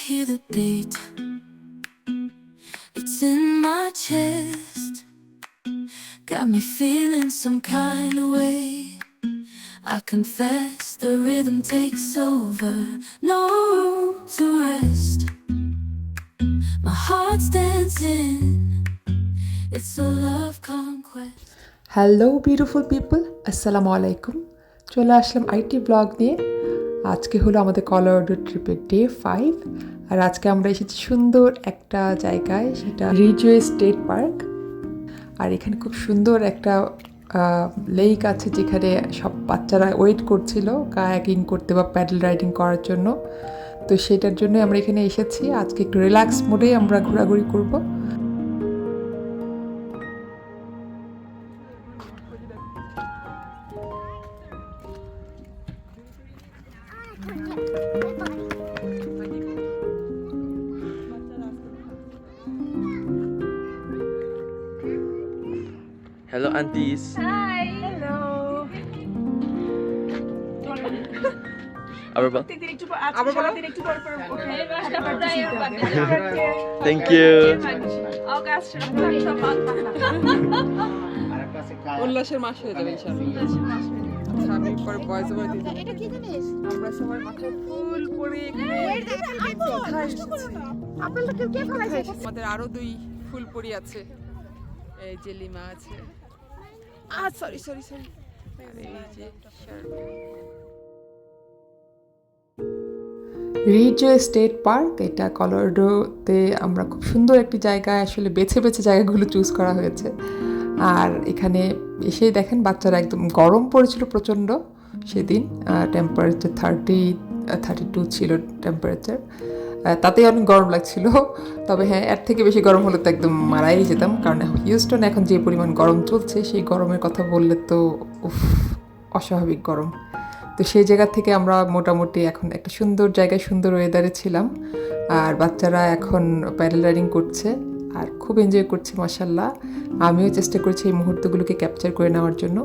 hear the beat. It's in my chest. Got me feeling some kind of way. I confess the rhythm takes over. No room to rest. My heart's dancing. It's a love conquest. Hello beautiful people আসসালামু আলাইকুম চলে আসলাম IT blog নিয়ে আজকে হলো আমাদের Colorado ট্রিপের day five আর আজকে আমরা এসেছি সুন্দর একটা জায়গায়, সেটা রিজওয়ে স্টেট পার্ক আর এখানে খুব সুন্দর একটা লেক আছে যেখানে সব বাচ্চারা ওয়েট করছিল কায়াকিং করতে বা প্যাডেল রাইডিং করার জন্য। তো সেটার জন্য আমরা এখানে এসেছি। আজকে একটু রিল্যাক্স মোডে আমরা ঘোরাঘুরি করব। Hello, aunties. Hi. Hello. আবার বল পর ওঠে থ্যাংক ইউ উল্লাসের মাস হয়ে যাবে আমরা সবাই মাথায় ফুল পরে এখানে আপনারা কেউ কে ফেলাইছে আমাদের আরও দুই ফুল পরি আছে এই যে লিমা আছে সরি সরি সরি রিজো স্টেট পার্ক এটা কলোরাডোতে আমরা খুব সুন্দর একটি জায়গায় আসলে বেছে বেছে জায়গাগুলো চুজ করা হয়েছে। আর এখানে এসে দেখেন বাচ্চারা একদম গরম পড়েছিল প্রচণ্ড সেদিন। টেম্পারেচার থার্টি থার্টি টু ছিল টেম্পারেচার তাতেই অনেক গরম লাগছিল। তবে হ্যাঁ এর থেকে বেশি গরম হলে তো একদম মারাই যেতাম। কারণ হিউস্টন এখন যে পরিমাণ গরম চলছে, সেই গরমের কথা বললে তো, উফ, অস্বাভাবিক গরম। তো সেই জায়গা থেকে আমরা মোটামুটি এখন একটা সুন্দর জায়গায় সুন্দর ওয়েদারে ছিলাম। আর বাচ্চারা এখন প্যাডেল রাইডিং করছে আর খুব এনজয় করছে মাসাল্লাহ আমিও চেষ্টা করছি এই মুহূর্তগুলোকে ক্যাপচার করে নেওয়ার জন্য।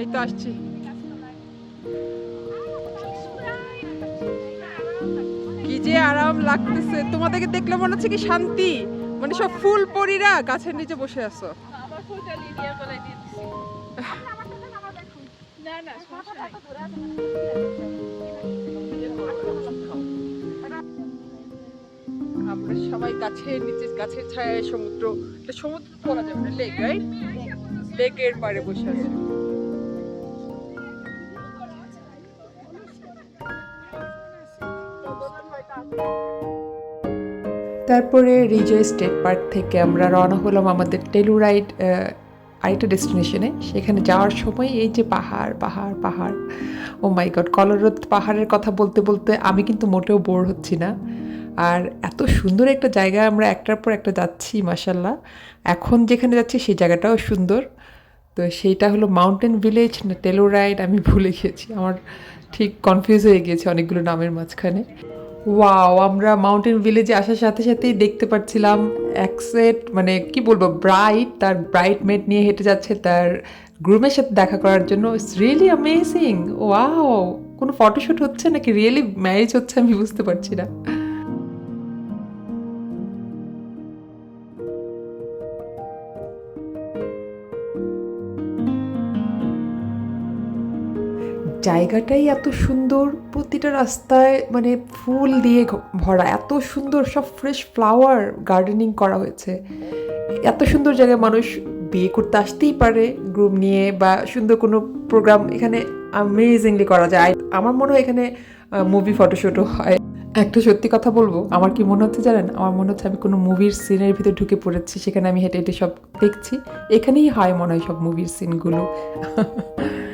এই তো আসছি কি যে আরাম লাগতেছে। তোমাদেরকে দেখলে মনে হচ্ছে কি শান্তি। মানে সব ফুল পরিরা গাছের নিচে বসে আছো। আমার সবাই গাছের নিচে গাছের ছায়ায় সমুদ্র সমুদ্র বলা যাবে না লেক রাইট লেকের পাড়ে বসে আছে। তারপরে রিজয় স্টেট পার্ক থেকে আমরা রওনা হলাম আমাদের টেলুরাইড আরেকটা ডেস্টিনেশনে সেখানে যাওয়ার সময় এই যে পাহাড় পাহাড় পাহাড় ও মাই গড কলরদ পাহাড়ের কথা বলতে বলতে আমি কিন্তু মোটেও বোর হচ্ছি না। আর এত সুন্দর একটা জায়গা আমরা একটার পর একটা যাচ্ছি মাসাল্লাহ এখন যেখানে যাচ্ছি সেই জায়গাটাও সুন্দর। তো সেইটা হলো মাউন্টেন ভিলেজ না টেলোরাইড আমি ভুলে গিয়েছি আমার ঠিক কনফিউজ হয়ে গিয়েছে অনেকগুলো নামের মাঝখানে। ওয়াও আমরা মাউন্টেন ভিলেজে আসার সাথে সাথেই দেখতে পাচ্ছিলাম একসেট মানে কি বলব ব্রাইট তার ব্রাইট মেট নিয়ে হেঁটে যাচ্ছে, তার গ্রুমের সাথে দেখা করার জন্য। ইটস রিয়েলি অ্যামেজিং ওয়াও কোনো ফটোশ্যুট হচ্ছে নাকি? রিয়েলি ম্যারেজ হচ্ছে আমি বুঝতে পারছি না। জায়গাটাই এত সুন্দর, প্রতিটা রাস্তায় মানে ফুল দিয়ে ভরা, এত সুন্দর, সব ফ্রেশ ফ্লাওয়ার গার্ডেনিং করা হয়েছে। এত সুন্দর জায়গায় মানুষ বিয়ে করতে আসতেই পারে গ্রুপ নিয়ে বা সুন্দর কোনো প্রোগ্রাম এখানে অ্যামেজিংলি করা যায়। আমার মনে হয় এখানে মুভি ফটোশ্যুটও হয়। একটা সত্যি কথা বলব, আমার কি মনে হচ্ছে জানেন? আমার মনে হচ্ছে আমি কোনো মুভির সিনের ভিতরে ঢুকে পড়েছি, সেখানে আমি হেঁটে হেঁটে সব দেখছি। এখানেই হয় মনে হয় সব মুভির সিনগুলো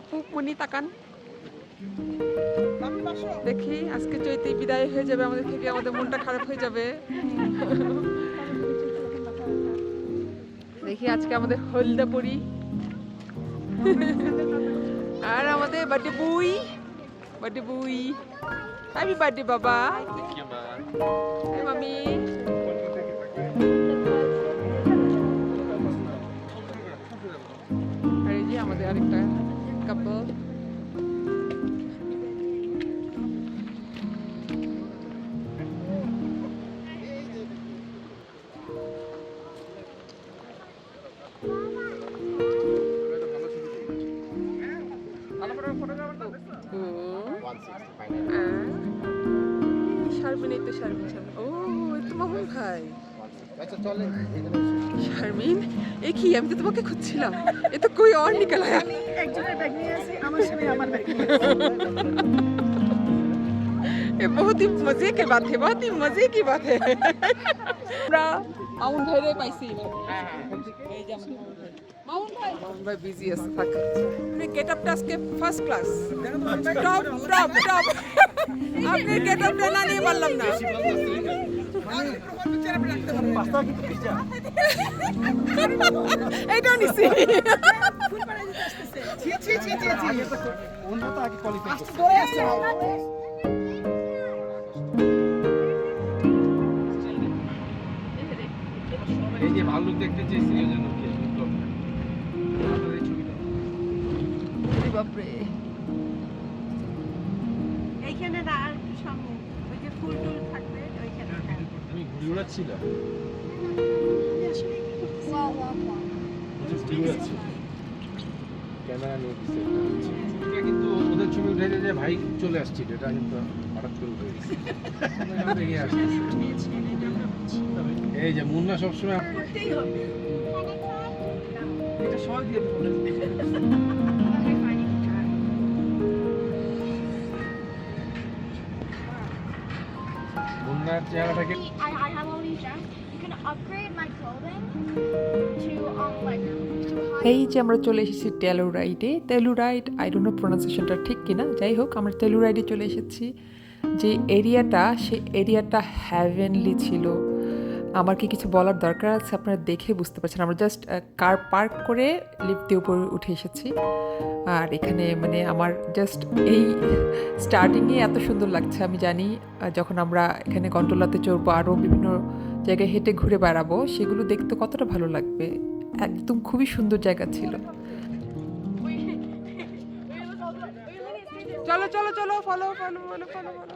আপু মনি তাকান। দেখি আজকে চৈতি বিদায় হয়ে যাবে আমাদের থেকে আমাদের মনটা খারাপ হয়ে যাবে। দেখি আজকে আমাদের হলদা পরি। আর আমাদের বার্থডে বুই। বার্থডে বুই। হ্যাপি বার্থডে বাবা। মামি। আর এই যে আমাদের আরেকটা কাপল শারমিন এই তো শারমিন শারমিন। ও এই তো মামুন ভাই। শারমিন এ কি আমি তো তোমাকে খুঁজছিলাম এ তো কই और निकल आया আমি একজনের ব্যাগ নিয়ে আসি আমার স্বামী আমার ব্যাগ নিয়ে ये बहुत ही मजे की बात है बहुत ही मजे की बात है আমরা মামুন ভাই রে পাইছি এই যে আমাদের মামুন ভাই। মামুন ভাই মামুন ভাই বিজি আছে থাক আপনি গেট আপটা আজকে first class top top top আপনি গেট আপটা না নিয়ে পারলাম না এইটাও নিছি। এই যে ভাল্লুক দেখতে চেয়েছি ওই জন্য বাপরে। এইখানে না আর একটু সামনে ওই যে ফুল টুল থাকবে। ওইখানে আমি ঘুরে উড়াচ্ছিলাম ঘুরে উড়াচ্ছি ক্যামেরা নিয়ে দিচ্ছে কিন্তু ওদের ছবি উঠে যে ভাই চলে আসছিল এটা কিন্তু হঠাৎ করে উঠে। এই যে মুন্না সবসময় এটা সবাই দিয়ে চেহারাটাকে I, I have all these gems. You can upgrade my clothing to um like এই যে আমরা চলে এসেছি টেলুরাইডে টেলুরাইড আই ডোন্ট নো প্রোনাউন্সিয়েশনটা ঠিক কিনা যাই হোক আমরা টেলুরাইডে চলে এসেছি। যে এরিয়াটা সে এরিয়াটা হ্যাভেনলি ছিল। আমার কি কিছু বলার দরকার আছে? আপনারা দেখে বুঝতে পারছেন। আমরা জাস্ট কার পার্ক করে লিফট দিয়ে উপরে উঠে এসেছি। আর এখানে মানে আমার জাস্ট এই স্টার্টিংয়ে এত সুন্দর লাগছে, আমি জানি যখন আমরা এখানে গন্ডোলাতে চড়বো আরও বিভিন্ন জায়গায় হেঁটে ঘুরে বেড়াবো, সেগুলো দেখতে কতটা ভালো লাগবে? একদম খুবই সুন্দর জায়গা ছিল। চলো চলো চলো follow follow follow follow follow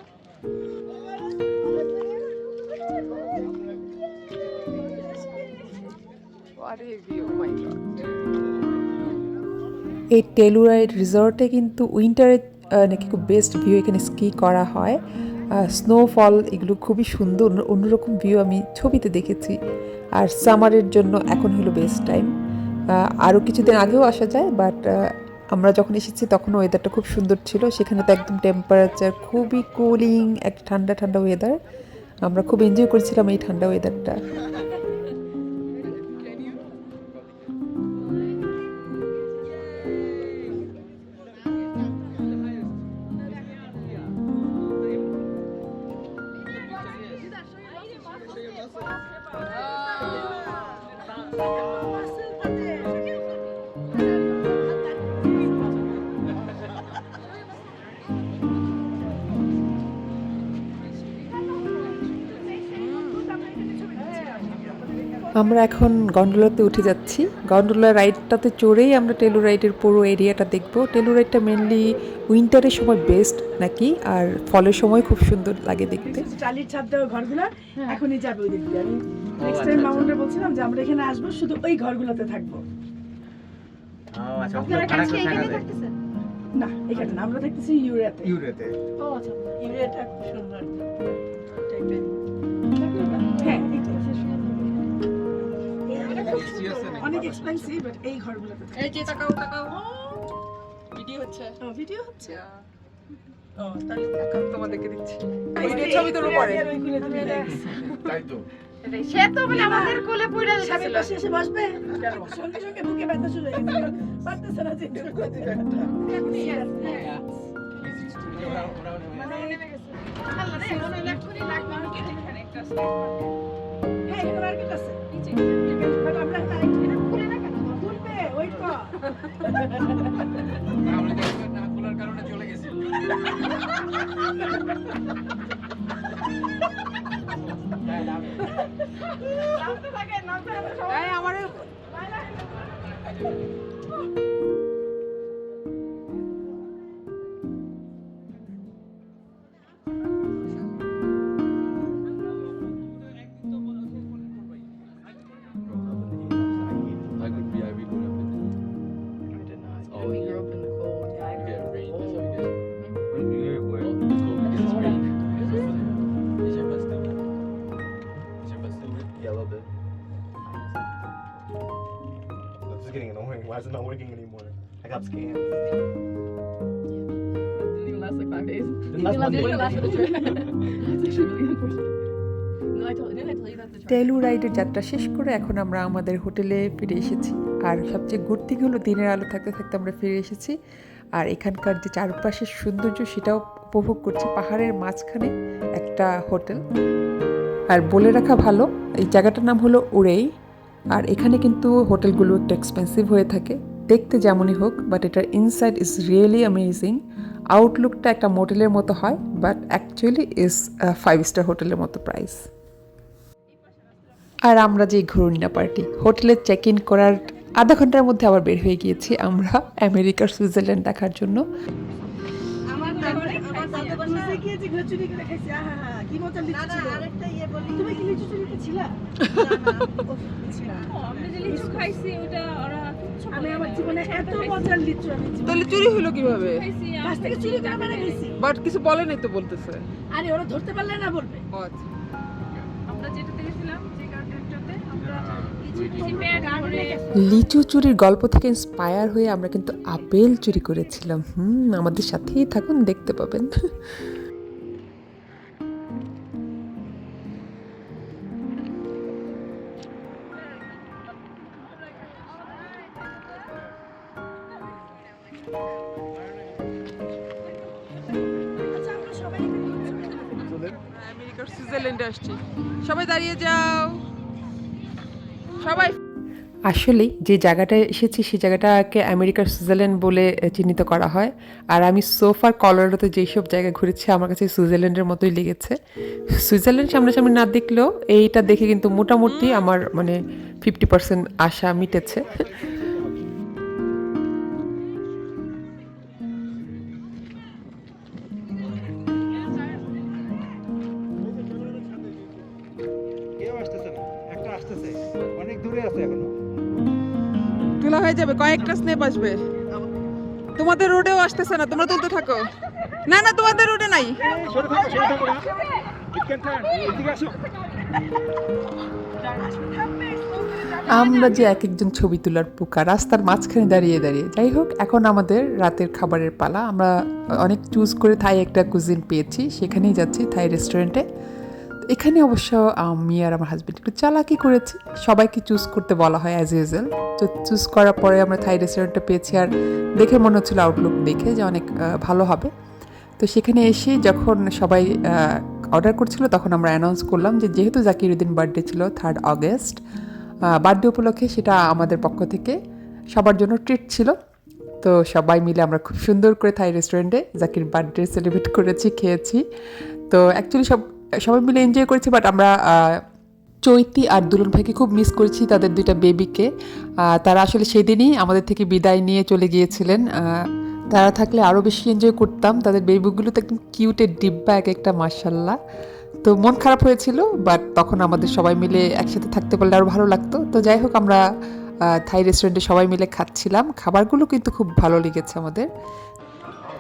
এই টেলুরাইড রিসর্টে কিন্তু উইন্টারে নাকি খুব বেস্ট ভিউ এখানে স্কি করা হয়। স্নোফল এগুলো খুবই সুন্দর, অন্যরকম ভিউ আমি ছবিতে দেখেছি। আর সামারের জন্য এখন হলো বেস্ট টাইম। আরও কিছুদিন আগেও আসা যায়, বাট আমরা যখন এসেছি তখন ওয়েদারটা খুব সুন্দর ছিল। সেখানে তো একদম টেম্পারেচার খুবই কুলিং এক ঠান্ডা ঠান্ডা ওয়েদার আমরা খুব এনজয় করেছিলাম এই ঠান্ডা ওয়েদারটা আমরা এখন গন্ডোলাতে উঠে যাচ্ছি। গন্ডোলা রাইডটাতে চড়েই আমরা টেলু রাইডের পুরো এরিয়াটা দেখব। টেলু রাইডটা মেনলি উইন্টারের সময় বেস্ট নাকি? আর ফলের সময় খুব সুন্দর লাগে দেখতে। টালির ছাদ দেওয়া ঘরগুলো এখনই যাবে ওই দিক আমি নেক্সট টাইম মামুনরা বলছিলাম যে আমরা এখানে আসব শুধু ওই ঘরগুলোতে থাকব। আপনারা কাছে এখানে থাকতেছেন? না এখানে না আমরা থাকতেছি ইউরিয়াতে। ইউরেতে ও আচ্ছা ইউরিয়াটা খুব সুন্দর। অনেক এক্সপেন্সিভ বাট এই ঘরগুলোতে এই যে তাকাও তাকাও। ভিডিও হচ্ছে। ও, ভিডিও হচ্ছে? তোমাদেরকে দিচ্ছি। ছবি তোলো পরে। তুমি তাই তো। সে তো বলে আমাদের কোলে পড়ে স্বামীর যাচ্ছিল বসবে? সঙ্গে সঙ্গে বুকে ব্যথা শুরু হয়ে গেছে। পারতেছে না যে না খোলার কারণে চলে গেছি I টেলু রাইডের যাত্রা শেষ করে এখন আমরা আমাদের হোটেলে ফিরে এসেছি। আর সবচেয়ে ঘুরতে দিনের আলো থাকতে থাকতে আমরা ফিরে এসেছি। আর এখানকার যে চারপাশের সৌন্দর্য সেটাও উপভোগ করছি পাহাড়ের মাঝখানে একটা হোটেল। আর বলে রাখা ভালো, এই জায়গাটার নাম হলো উড়েই। আর এখানে কিন্তু হোটেলগুলো একটু এক্সপেন্সিভ হয়ে থাকে। দেখতে যেমনই হোক বাট এটার ইনসাইড ইজ রিয়েলি অ্যামেজিং আউটলুকটা একটা মোটেলের মতো হয় but actually is five star হোটেলের মতো প্রাইস আর আমরা যে ঘুরুনিনা পার্টি হোটেলে চেক ইন করার আধা ঘণ্টার মধ্যে আবার বের হয়ে গিয়েছি আমরা আমেরিকার সুইজারল্যান্ড দেখার জন্য। চুরি করে খাইছি? আহা হা কি মজা লিচু ছিল? আরেকটা ইয়ে বলি। তুমি কি লিচু চুরিতে ছিলা আমরা যে লিচু খাইছি ওটা ওরা আমি আমার জীবনে এত মজার লিচু আমি তাহলে চুরি হলো কীভাবে? থেকে চুরি করে মানে গেছি বাট কিছু বলে নাই তো বলতেছে। আরে ওরা ধরতে পারলে না বলবে। আমরা যেটাতে গেছিলাম যে গার্ডেনটাতে আমরা লিচু লিচু পেয়ার করে লিচু চুরির গল্প থেকে ইন্সপায়ার হয়ে আমরা কিন্তু আপেল চুরি করেছিলাম। হুম আমাদের সাথেই থাকুন দেখতে পাবেন। দাঁড়িয়ে যাও। সবাই আসলে যে জায়গাটায় এসেছি সেই জায়গাটাকে আমেরিকার সুইজারল্যান্ড বলে চিহ্নিত করা হয়। আর আমি সোফার কলোরাডোতে যেসব জায়গায় ঘুরেছি আমার কাছে সুইজারল্যান্ডের মতোই লেগেছে। সুইজারল্যান্ড সামনাসামনি না দেখলেও এইটা দেখে কিন্তু মোটামুটি আমার মানে ফিফটি পার্সেন্ট আশা মিটেছে। আছে এখনও। তোলা হয়ে যাবে কয়েকটা স্নেপ আসবে। তোমাদের রোডেও আসতেছে না তোমরা তুলতে থাকো। না না তোমাদের রোডে নাই। আমরা যে এক একজন ছবি তোলার পোকা রাস্তার মাঝখানে দাঁড়িয়ে দাঁড়িয়ে। যাই হোক এখন আমাদের রাতের খাবারের পালা। আমরা অনেক চুজ করে থাই একটা কুজিন পেয়েছি। সেখানেই যাচ্ছি থাই রেস্টুরেন্টে এখানে অবশ্য আমি আর আমার হাজব্যান্ড একটু চালাকি করেছি। সবাইকে চুজ করতে বলা হয় অ্যাজ ইউজুয়াল তো চুজ করার পরে আমরা থাই রেস্টুরেন্টটা পেয়েছি আর দেখে মনে হচ্ছিল আউটলুক দেখে যে অনেক ভালো হবে। তো সেখানে এসে যখন সবাই অর্ডার করছিল, তখন আমরা অ্যানাউন্স করলাম যে যেহেতু জাকিরুদ্দিন বার্থডে ছিল থার্ড অগস্ট বার্থডে উপলক্ষে সেটা আমাদের পক্ষ থেকে সবার জন্য ট্রিট ছিল। তো সবাই মিলে আমরা খুব সুন্দর করে থাই রেস্টুরেন্টে জাকির বার্থডে সেলিব্রেট করেছি, খেয়েছি। তো অ্যাকচুয়ালি সব সবাই মিলে এনজয় করেছি বাট আমরা চৈতি আর দুলন ভাইকে খুব মিস করেছি তাদের দুইটা বেবিকে তারা আসলে সেদিনই আমাদের থেকে বিদায় নিয়ে চলে গিয়েছিলেন। তারা থাকলে আরও বেশি এনজয় করতাম। তাদের বেবিগুলো তো একদম কিউটের ডিব্বা, এক একটা মার্শাল্লাহ তো মন খারাপ হয়েছিল বাট তখন আমাদের সবাই মিলে একসাথে থাকতে পারলে আরও ভালো লাগতো। তো যাই হোক, আমরা থাই রেস্টুরেন্টে সবাই মিলে খাচ্ছিলাম। খাবারগুলো কিন্তু খুব ভালো লেগেছে আমাদের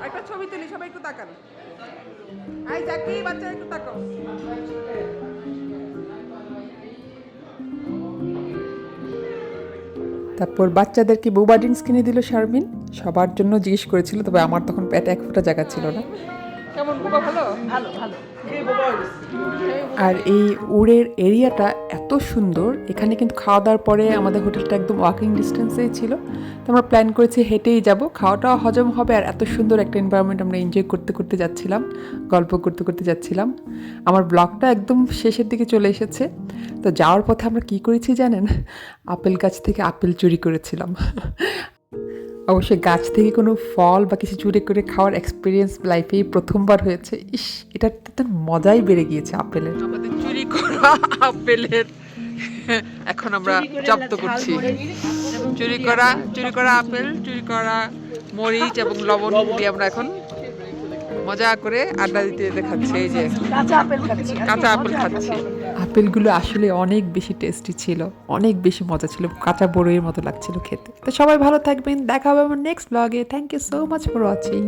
একটা ছবি তুলি সবাই একটু তাকান তারপর বাচ্চাদেরকে বুবা ড্রিঙ্কস কিনে দিল শারমিন। সবার জন্য জিজ্ঞেস করেছিল, তবে আমার তখন পেটে এক ফোঁটা জায়গা ছিল না। কেমন বাবা ভালো? ভালো ভালো। আর এই উড়ের এরিয়াটা এত সুন্দর এখানে কিন্তু খাওয়া দাওয়ার পরে আমাদের হোটেলটা একদম ওয়াকিং ডিস্টেন্সেই ছিল। তো আমরা প্ল্যান করেছি হেঁটেই যাব খাওয়াটাও হজম হবে আর এত সুন্দর একটা এনভায়রনমেন্ট আমরা এনজয় করতে করতে যাচ্ছিলাম গল্প করতে করতে যাচ্ছিলাম। আমার ব্লগটা একদম শেষের দিকে চলে এসেছে। তো যাওয়ার পথে আমরা কি করেছি জানেন? আপেল গাছ থেকে আপেল চুরি করেছিলাম। অবশ্যই গাছ থেকে কোনো ফল বা কিছু চুরি করে খাওয়ার এক্সপিরিয়েন্স লাইফেই প্রথমবার হয়েছে। ইস এটার তো মজাই বেড়ে গিয়েছে আপেলের। আমাদের চুরি করা আপেলের। এখন আমরা জব্দ করছি। চুরি করা চুরি করা আপেল চুরি করা মরিচ এবং লবণ দিয়ে আমরা এখন মজা করে আড্ডা দিতে দেখাচ্ছি এই যে কাঁচা আপেল খাচ্ছি। কাঁচা আপেল খাচ্ছি। আপেলগুলো আসলে অনেক বেশি টেস্টি ছিল, অনেক বেশি মজা ছিল, কাঁচা বড়ইয়ের মতো লাগছিল খেতে। তো সবাই ভালো থাকবেন, দেখা হবে আমার নেক্সট ব্লগে thank you so much for watching